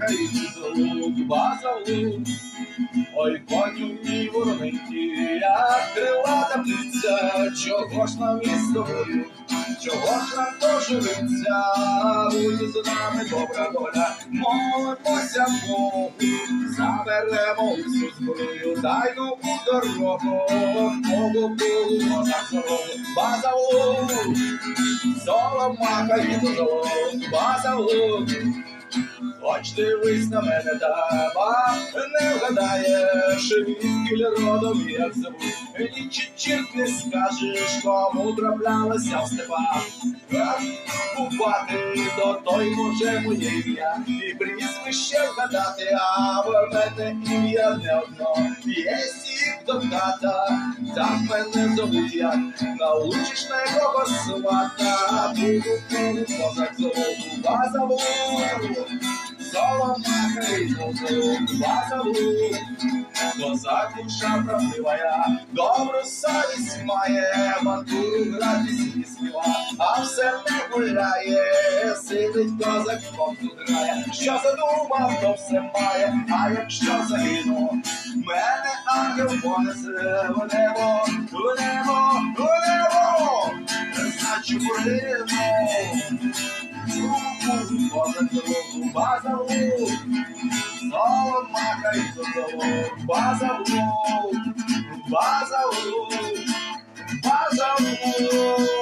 махають звук, базалук. Ой, коню мій вороненький, як крилата птиця, чого ж нам із тобою, чого ж нам доживиться, буде з нами добра доля, молимося Богу, заберемо усю зброю, дай нову дорогу, Богу, Богу, козак здорову, базалук, Соломаха і золот, базалук, Хоч дивись на мене, дама, не вгадаєш, відкіль родом як звуть. Ніч чірк не скажеш, кому траплялася в степах. Ах, Купати до той може моє ім'я, і прізвище вгадати, а в мене ім'я не одно. Є сік до тата, так мене зовуть як, научиш на якого свата, буду буду козак золоту базову. Соломаха і золоту базову. Козак душа правдивая, добру совість має, матуру гратись не співа, а все не гуляє, сидить козак хлопцю грає, що задумав, то все має, а якщо загину, мене ангел понесе. В небо, в небо, в небо, значить бурину. Козак золоту базову, Соломаха і золоту базову, базову, базову.